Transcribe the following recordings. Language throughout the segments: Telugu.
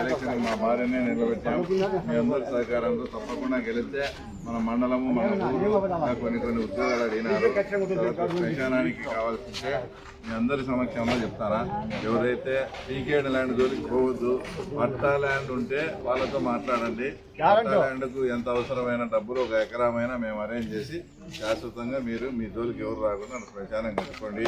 ఎలక్షన్ మా భార్యనే నిలబెట్టాం మీ అందరి సహకారంతో తప్పకుండా గెలిస్తే మన మండలము మన కొన్ని కొన్ని ఉద్యోగాలు అడిగినారు. శ్మశానానికి కావాల్సిందే. మీ అందరి సమక్షంలో చెప్తారా ఎవరైతే పీకేడ్ ల్యాండ్ జోలికి పోవద్దు పట్టా ల్యాండ్ ఉంటే వాళ్ళతో మాట్లాడండి. పట్టా ల్యాండ్కు ఎంత అవసరమైన డబ్బులు ఒక ఎకరామైనా మేము అరేంజ్ చేసి శాశ్వతంగా మీరు మీ జోలికి ఎవరు రాకుండా శ్మశానం కట్టుకోండి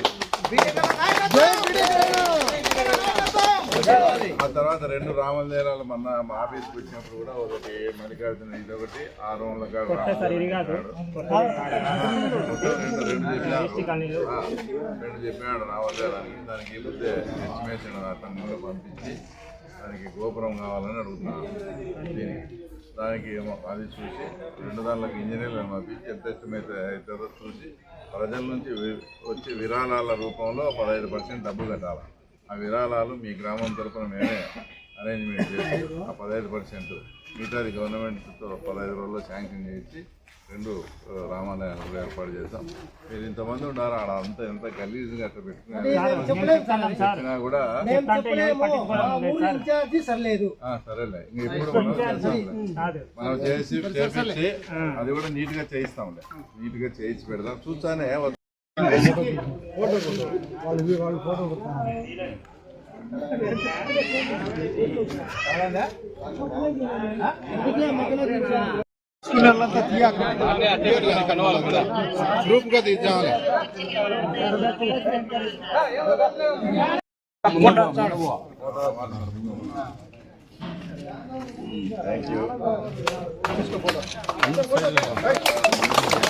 ఆ తర్వాత రెండు రామదేరాలు మొన్న మా ఆఫీస్కి వచ్చినప్పుడు కూడా ఒకటి మల్లికార్జున ఇది ఒకటి ఆ రూమ్ల రెండు చెప్పినాడు రామదేరానికి దానికి వెళ్తే ఎస్టిమేషన్ అతను కూడా పంపించి దానికి గోపురం కావాలని అడుగుతున్నాను దీనికి అది చూసి రెండు దానిలోకి ఇంజనీర్లను పంపించి ఎంత ఎస్టిమేట్ అవుతుందో చూసి ప్రజల నుంచి వచ్చే విరాళాల రూపంలో పదహైదు పర్సెంట్ డబ్బు కట్టాలి. ఆ విరాళాలు మీ గ్రామం తరపున మేమే అరేంజ్మెంట్ చేసి ఆ పదహైదు పర్సెంట్ మిగతాది గవర్నమెంట్తో పదహైదు రోజుల్లో శాంక్షన్ చేసి రెండు రామాలయాలు ఏర్పాటు చేస్తాం మీరు ఇంతమంది ఉన్నారు ఆడ అంతా ఎంత గలీజ్గా అట్లా పెట్టుకున్నారు చెప్పినా కూడా సరేలే. ఇంక ఇప్పుడు మనం. మనం చేసి చేపించి అది కూడా నీట్గా చేయిస్తాంలే. నీట్గా చేయించి పెడదాం. చూస్తానే వాళ్ళు వాళ్ళు ఫోటో గ్రూప్గా తీద్దామని ఫోటో వద్ద-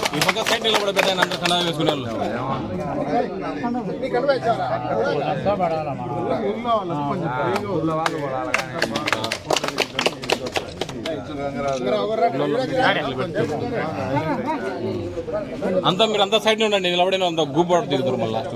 ఈ పక్క సైడ్ నిలబడి పెద్ద అందరూ కన్నా వేసుకునే వాళ్ళు అంతా మీరు అంతా సైడ్ ఉండండి నిలబడిన అంత గూపు పడుతుంది దిగుతారు మళ్ళీ లాస్ట్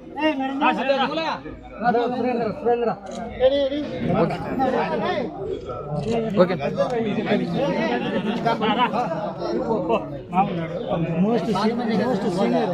మోస్ట్ మోస్ట్ సీనియర్